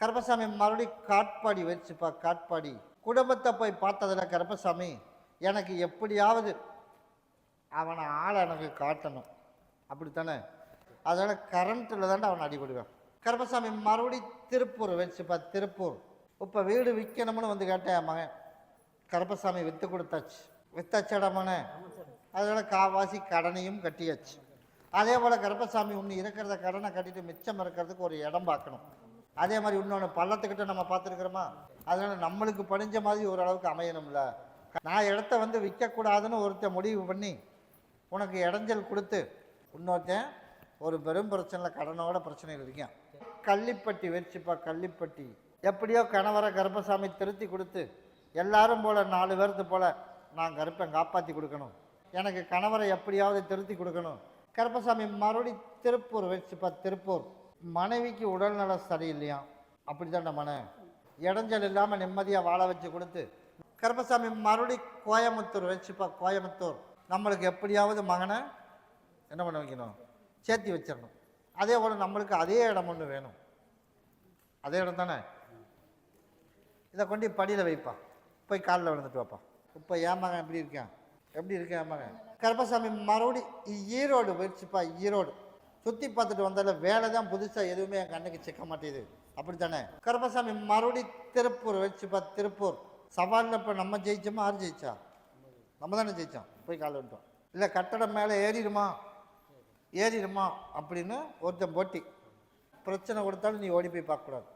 கருப்பசாமி மறுபடி காட்பாடி வச்சுப்பா காட்பாடி. குடும்பத்தை போய் பார்த்ததில் கருப்பசாமி எனக்கு எப்படியாவது அவனை ஆளை எனக்கு காட்டணும். அப்படித்தானே? அதனால் கரண்ட்டில் தானே அவனை அடிபடுவேன். கருப்பசாமி மறுபடி திருப்பூர் வச்சுப்பா திருப்பூர். இப்போ வீடு விற்கணும்னு வந்து கேட்டேன் மகன். கருப்பசாமி விற்று கொடுத்தாச்சு. வித்தாச்சடா மகனே? அதனால் காவாசி கடனையும் கட்டியாச்சு. அதே போல் கருப்பசாமி ஒன்று இருக்கிறத கடனை கட்டிட்டு மிச்சம் இருக்கிறதுக்கு ஒரு இடம் பார்க்கணும். அதே மாதிரி இன்னொன்று பள்ளத்துக்கிட்ட நம்ம பார்த்துருக்குறோமா? அதனால் நம்மளுக்கு படிஞ்ச மாதிரி ஓரளவுக்கு அமையணும்ல. நான் இடத்த வந்து விற்கக்கூடாதுன்னு ஒருத்தன் முடிவு பண்ணி உனக்கு இடைஞ்சல் கொடுத்து இன்னொருத்தன் ஒரு பெரும் பிரச்சனையில் கடனோட பிரச்சனையில் இருக்கேன். கள்ளிப்பட்டி வச்சுப்பா கள்ளிப்பட்டி. எப்படியோ கணவரை கர்ப்பசாமி திருத்தி கொடுத்து எல்லாரும் போல் நாலு பேர்த்து போல் நான் கருப்பை காப்பாற்றி கொடுக்கணும். எனக்கு கணவரை எப்படியாவது திருத்தி கொடுக்கணும். கருப்பசாமி மறுபடி திருப்பூர் வச்சுப்பா திருப்பூர். மனைவிக்கு உடல்நலம் சரியில்லையா அப்படி மன. இடைஞ்சல் இல்லாமல் நிம்மதியாக வாழ வச்சு கொடுத்து கருப்பசாமி மறுபடி கோயம்புத்தூர் வச்சுப்பா கோயம்புத்தூர். நம்மளுக்கு எப்படியாவது மகனை என்ன பண்ண வைக்கணும்? சேர்த்தி வச்சிடணும். அதே போல் நம்மளுக்கு அதே இடம் ஒன்று வேணும். அதே இடம் தானே? இதை கொண்டு படியில் வைப்பா. போய் காலில் விழுந்துட்டு வாப்பா. இப்போ என் மகன் எப்படி இருக்கேன்? எப்படி இருக்கேன் என் மகன்? கருப்பசாமி மறுபடி ஈரோடு போயிடுச்சுப்பா ஈரோடு. சுற்றி பார்த்துட்டு வந்ததில் வேலை தான் புதுசாக எதுவுமே என் கண்ணுக்கு சிக்க மாட்டேது அப்படி தானே கருப்பசாமி மறுபடி திருப்பூர் பார்த்து திருப்பூர். சவாலில் இப்போ நம்ம ஜெயிச்சோமா யார் ஜெயிச்சா? நம்ம தானே ஜெயித்தோம் போய் கால் விட்டோம் இல்லை கட்டடம் மேலே ஏறிடுமா? ஏறிடுமா? அப்படின்னு ஒருத்தன் போட்டி. பிரச்சனை கொடுத்தாலும் நீ ஓடி போய் பார்க்கக்கூடாது.